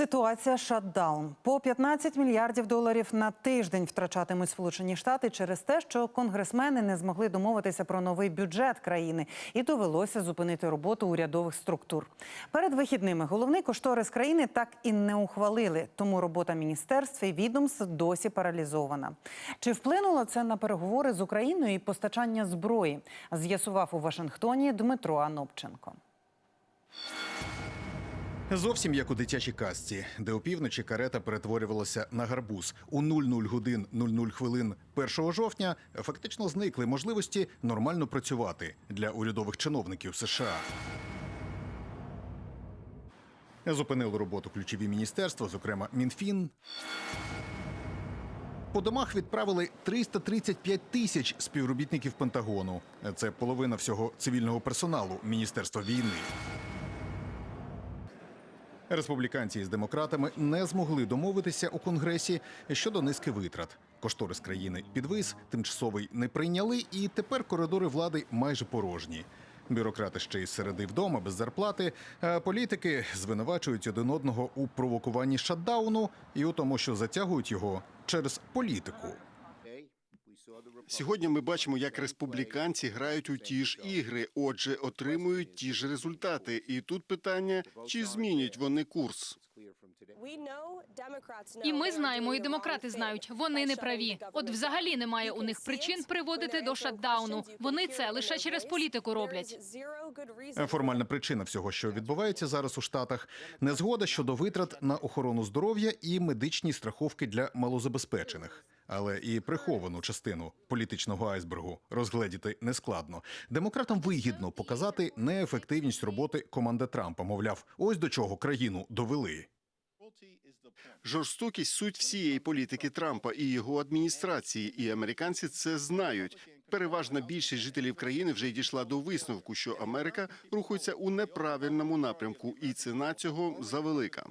Ситуація шатдаун. По 15 мільярдів доларів на тиждень втрачатимуть Сполучені Штати через те, що конгресмени не змогли домовитися про новий бюджет країни і довелося зупинити роботу урядових структур. Перед вихідними головний кошторис країни так і не ухвалили, тому робота міністерств і відомств досі паралізована. Чи вплинуло це на переговори з Україною і постачання зброї? З'ясував у Вашингтоні Дмитро Анопченко. Зовсім як у дитячій казці, де опівночі карета перетворювалася на гарбуз у 00 годин 00 хвилин 1 жовтня. Фактично зникли можливості нормально працювати для урядових чиновників США. Зупинили роботу ключові міністерства, зокрема Мінфін. По домах відправили 335 тисяч співробітників Пентагону. Це половина всього цивільного персоналу Міністерства війни. Республіканці із демократами не змогли домовитися у конгресі щодо низки витрат. Кошторис країни підвис, тимчасовий не прийняли, і тепер коридори влади майже порожні. Бюрократи ще із середи вдома без зарплати. А політики звинувачують один одного у провокуванні шатдауну і у тому, що затягують його через політику. Сьогодні ми бачимо, як республіканці грають у ті ж ігри, отже, отримують ті ж результати. І тут питання: чи змінять вони курс? І ми знаємо, і демократи знають, вони не праві. От взагалі немає у них причин приводити до шатдауну. Вони це лише через політику роблять. Формальна причина всього, що відбувається зараз у Штатах, незгода щодо витрат на охорону здоров'я і медичні страховки для малозабезпечених. Але і приховану частину політичного айсбергу розгледіти нескладно. Демократам вигідно показати неефективність роботи команди Трампа. Мовляв, ось до чого країну довели. Жорстокість суть всієї політики Трампа і його адміністрації, і американці це знають. Переважна більшість жителів країни вже й дійшла до висновку, що Америка рухається у неправильному напрямку, і ціна цього завелика.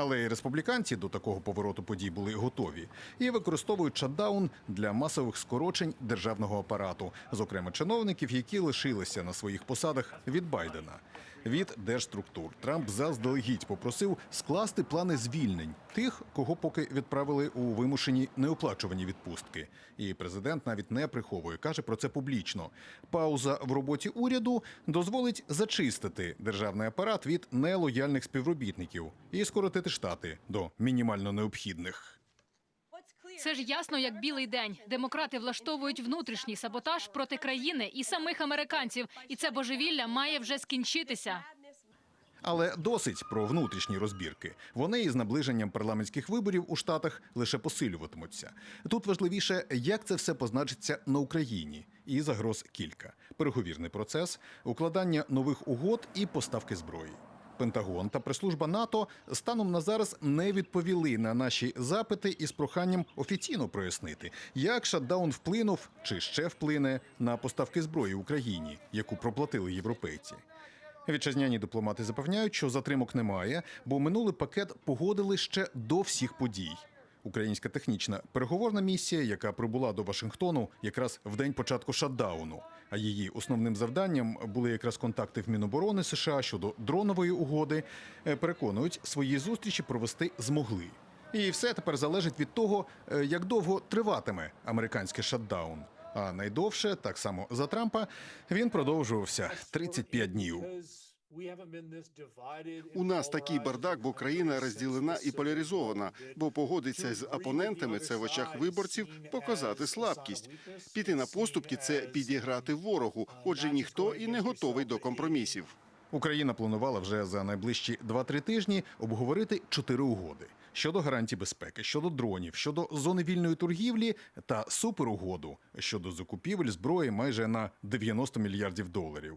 Але і республіканці до такого повороту подій були готові і використовують шатдаун для масових скорочень державного апарату, зокрема чиновників, які лишилися на своїх посадах від Байдена. Від держструктур Трамп заздалегідь попросив скласти плани звільнень тих, кого поки відправили у вимушені неоплачувані відпустки. І президент навіть не приховує, каже про це публічно. Пауза в роботі уряду дозволить зачистити державний апарат від нелояльних співробітників і скоротити штати до мінімально необхідних. Це ж ясно, як білий день. Демократи влаштовують внутрішній саботаж проти країни і самих американців, і це божевілля має вже скінчитися. Але досить про внутрішні розбірки. Вони із наближенням парламентських виборів у штатах лише посилюватимуться. Тут важливіше, як це все позначиться на Україні, і загроз кілька: переговірний процес, укладання нових угод і поставки зброї. Пентагон та прес-служба НАТО станом на зараз не відповіли на наші запити із проханням офіційно прояснити, як шатдаун вплинув чи ще вплине на поставки зброї Україні, яку проплатили європейці. Вітчизняні дипломати запевняють, що затримок немає, бо минулий пакет погодили ще до всіх подій. Українська технічна переговорна місія, яка прибула до Вашингтону якраз в день початку шатдауну. А її основним завданням були якраз контакти в Міноборони США щодо дронової угоди. е, Переконують, свої зустрічі провести змогли. І все тепер залежить від того, е, як довго триватиме американський шатдаун. А найдовше, так само за Трампа, він продовжувався 35 днів. У нас такий бардак, бо країна розділена і поляризована. Бо погодиться з опонентами це в очах виборців показати слабкість. Піти на поступки це підіграти ворогу. Отже, ніхто і не готовий до компромісів. Україна планувала вже за найближчі 2-3 тижні обговорити чотири угоди щодо гарантій безпеки, щодо дронів, щодо зони вільної торгівлі та суперугоду щодо закупівель зброї майже на 90 мільярдів доларів.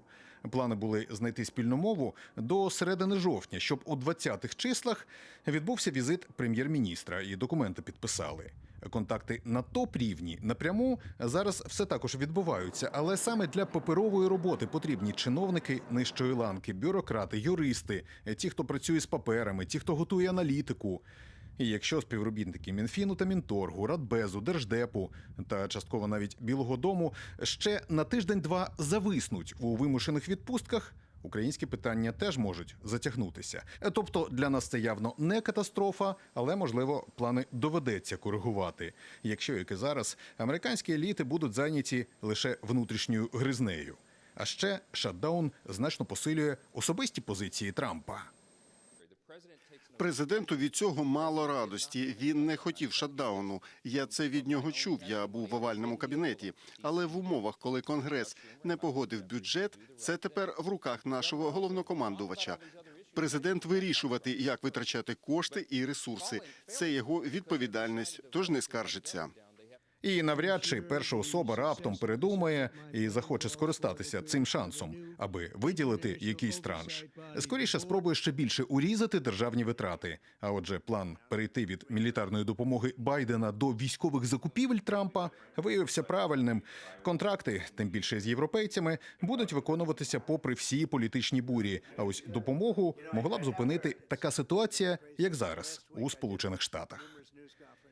Плани були знайти спільну мову до середини жовтня, щоб у 20-х числах відбувся візит прем'єр-міністра і документи підписали. Контакти на топ рівні напряму зараз все також відбуваються, але саме для паперової роботи потрібні чиновники нижчої ланки, бюрократи, юристи, ті, хто працює з паперами, ті, хто готує аналітику. І якщо співробітники Мінфіну та Мінторгу, Радбезу, Держдепу та частково навіть Білого Дому ще на тиждень-два зависнуть у вимушених відпустках, українські питання теж можуть затягнутися. Тобто для нас це явно не катастрофа, але можливо плани доведеться коригувати, якщо як і зараз американські еліти будуть зайняті лише внутрішньою гризнею. А ще шатдаун значно посилює особисті позиції Трампа. Президенту від цього мало радості. Він не хотів шатдауну. Я це від нього чув. Я був в овальному кабінеті. Але в умовах, коли конгрес не погодив бюджет, це тепер в руках нашого головнокомандувача. Президент вирішувати, як витрачати кошти і ресурси. Це його відповідальність, тож не скаржиться. І навряд чи перша особа раптом передумає і захоче скористатися цим шансом, аби виділити якийсь транш. Скоріше спробує ще більше урізати державні витрати. А отже, план перейти від мілітарної допомоги Байдена до військових закупівель Трампа виявився правильним. Контракти, тим більше з європейцями, будуть виконуватися попри всі політичні бурі. А ось допомогу могла б зупинити така ситуація, як зараз у Сполучених Штатах.